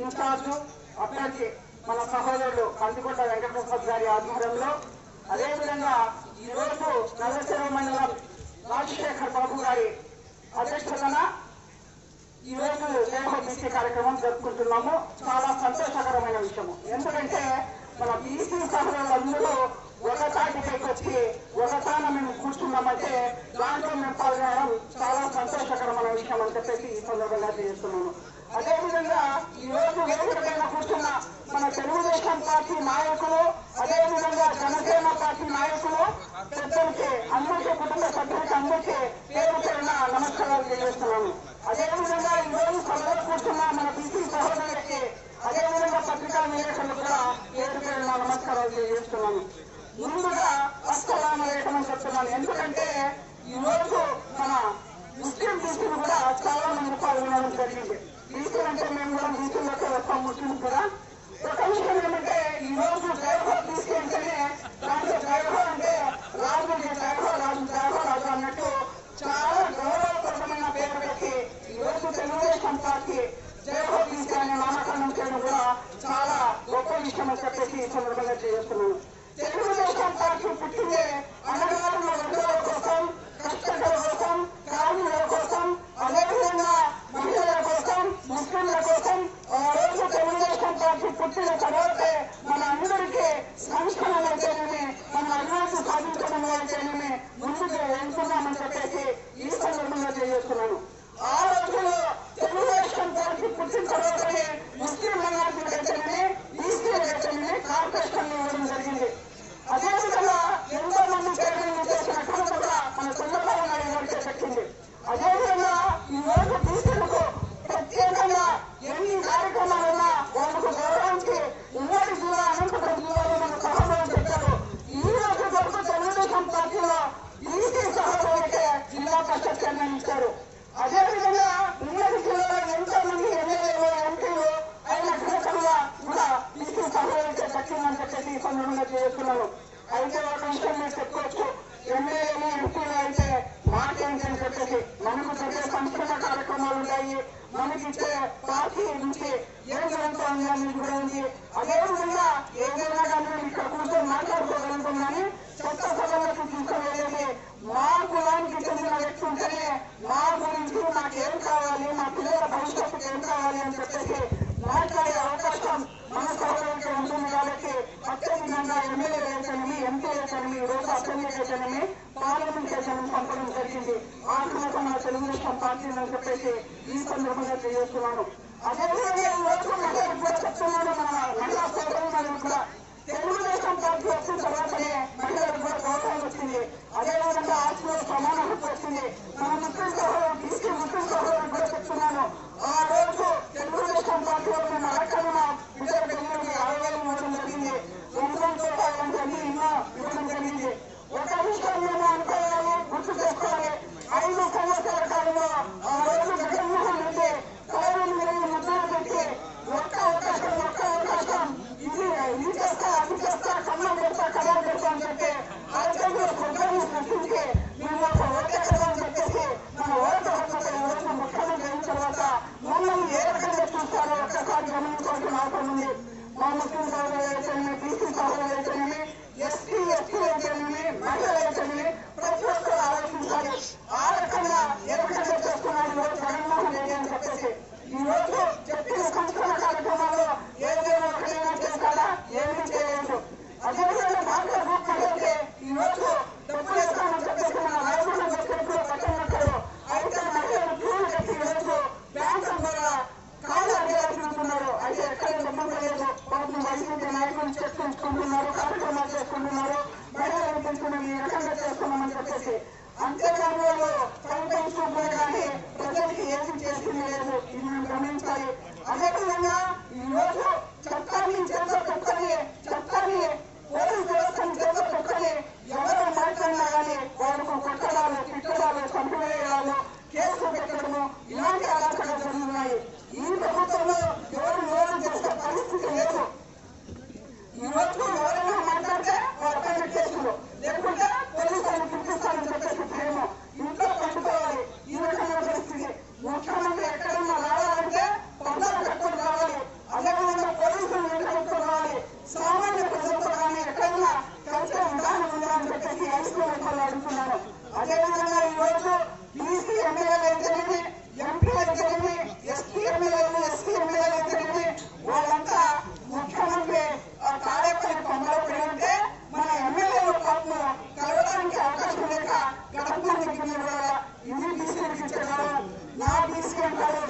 In charge అభ్యర్థి మన సహోదరుడు కందికొండ వెంకటప్రసాద్ గారి ఆధ్వర్యంలో అదేవిధంగా ఈరోజు నల్లచెరువు మండలం రాజశేఖర్ బాబు గారి అధ్యక్షతన ఈ రోజు కార్యక్రమం జరుపుకుంటున్నాము. చాలా సంతోషకరమైన విషయము. ఎందుకంటే మన బీసీ సహోదరులందరూ ఒక తాటిపైకి వచ్చి ఒక తాన మేము కూర్చున్నామంటే దాంట్లో మేము పాల్గొనడం చాలా సంతోషకరమైన విషయం అని చెప్పేసి ఈ సందర్భంగా చేస్తున్నాను అదేవిధంగా ఈ రోజు వేదిక పైన కూర్చున్న మన తెలుగుదేశం పార్టీ నాయకులు అదేవిధంగా జనసేన పార్టీ నాయకులు పెద్దలకి అందరికీ కుటుంబ సభ్యులకి అందరికీ పేరు పేరున నమస్కారాలు తెలియజేస్తున్నాను. అదేవిధంగా ఈ రోజు సభలో కూర్చున్న మన బీసీ సహోదరులకి అదేవిధంగా పత్రికా విలేకరులు కూడా పేరు పేరున నమస్కారాలు తెలియజేస్తున్నాను. ముందుగా అస్సలాం అలైకుం చెప్తున్నాను. ఎందుకంటే ఈ రోజు మన ముస్లిం బీసీలు కూడా చాలా మంది పాల్గొనడం జరిగింది. అంటే మేము కూడా బీసీలోకి వస్తాం ముస్లిం కూడా ఒక విషయం ఏమంటే ఈ రోజు జైహో బీసీ అంటేనే దాంట్లో జైహో అంటే రాజుకి జైహో రాజు జైహో రాజు అన్నట్టు చాలా గౌరవప్రదమైన పేరు పెట్టి ఈ రోజు తెలుగుదేశం పార్టీ జైహో బీసీ అనే నామకరణం చేయడం కూడా చాలా గొప్ప విషయం అని చెప్పేసి ఈ సందర్భంగా చేస్తున్నాను తెలుగుదేశం పార్టీ పుట్టిందే అన్నగారుల వర్గాల కోసం కష్టజల కోసం కార్మికుల కోసం అదేవిధంగా మహిళల కోసం ముస్లింల కోసం ఆ రోజు తెలుగుదేశం పుట్టిన తర్వాత మన అందరికీ సంస్కరణ అయితేనేమి మన అభివృద్ధి సాధించడం అయితేనేమి ముందుకు వెళ్తున్నామని చెప్పేసి ఈ సందర్భంగా తెలియజేస్తున్నాను ఆ రోజుల్లో తెలుగుదేశం పార్టీ పుట్టిన తర్వాతనే ముస్లిం మైనార్టీలకు అయితేనేమి బీసీలకు అయితేనేమి కార్పొరేషన్ ఇవ్వడం జరిగింది అదేవిధంగా ఎంతో మంది పేదలను చేసిన ఘనత కూడా మన చంద్రబాబు నాయుడు గారికి దక్కింది అదేవిధంగా ఈ రోజు బీసీలకు ప్రత్యేకంగా ఎన్ని కార్యక్రమాలున్నా వాళ్ళకు గౌరవానికి ఉమ్మడి జిల్లా అనంతపురం జిల్లాలో మన సహోదరులు పెట్టారు ఈ రోజు వరకు తెలుగుదేశం పార్టీలో బీసీ సహోదరులకే జిల్లా పరిషత్ చైర్మన్ ఇచ్చారు అదేవిధంగా ఉమ్మడి జిల్లాలో ఎంతో మంది ఎమ్మెల్యేలు ఎంపీలు అయిన ఘనతలుగా కూడా బీసీ సహోదరులకే దక్కిందని చెప్పేసి ఈ సందర్భంగా చేస్తున్నాను పంపడం జరిగింది ఆ ఘనత మన తెలుగుదేశం పార్టీ అని చెప్పేసి ఈ సందర్భంగా తెలియజేస్తున్నాను. అదేవిధంగా ఈ రోజు కూడా చెప్తున్నాను మన మహిళా సోదరులు కూడా తెలుగుదేశం పార్టీ వచ్చిన తర్వాతనే మహిళలకు కూడా గౌరవం వచ్చింది. అదేవిధంగా ఆస్తిలో సమాన హక్కు వచ్చింది. మన ముఖ్యంగా గమనించాలి అదేవిధంగా ఈ కోరుతున్నాను అదేవిధంగా ఈ రోజు బీసీ ఎమ్మెల్యేలు అయితేనేమి ఎంపీలు అయితేనేమి ఎస్పీ ఎమ్మెల్యేలు ఎస్సీ ఎమ్మెల్యేలు అయితేనేమి వాళ్ళంతా ముఖ్యమంత్రి కార్యక్రమం పనిలో పెరిగింటే మన ఎమ్మెల్యేలు పాపను కలవడానికి అవకాశం లేక గడపడానికి ఇది బీసీ నా బీసీ అంటారు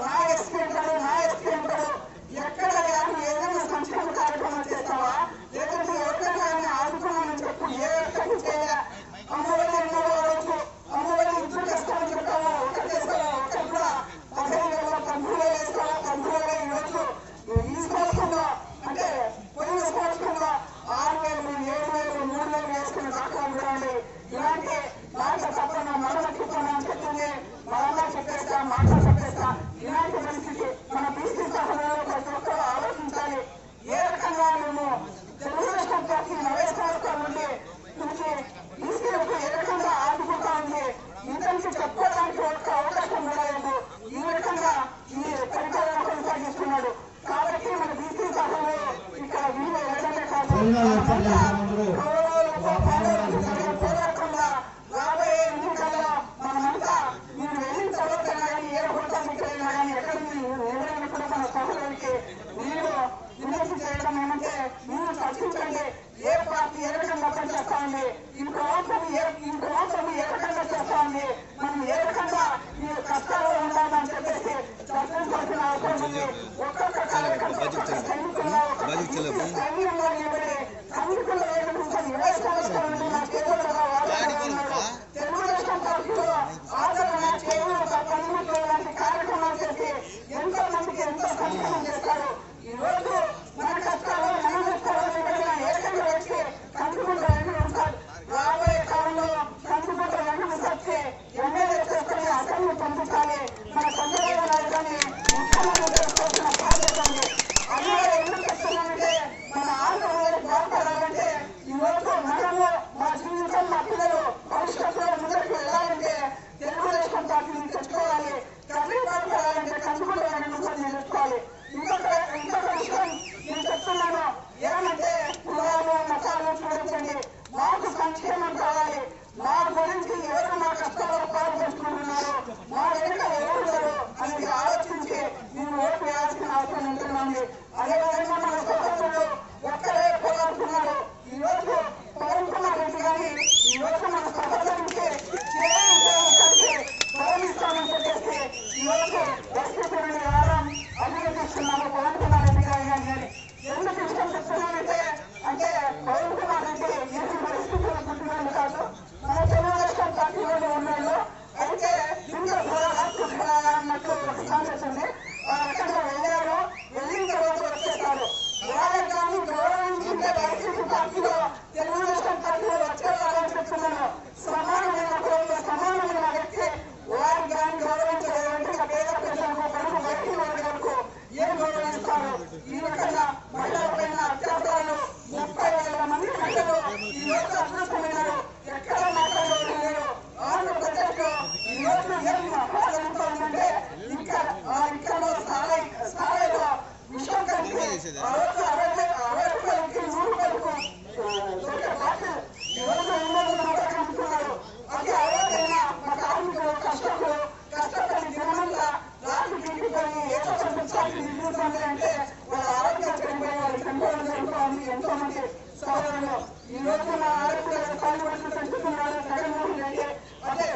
baju telepon baju telepon అంటే అంటే అంటే సాగి అంటే వాళ్ళ ఆరోగ్యం చనిపోయే వాళ్ళ చనిపోవడం మంది సోదరులు ఈ రోజు నా ఆరోగ్య కార్యవర్గం పెంచుతున్నాడు జగన్మోహన్ రెడ్డి అదే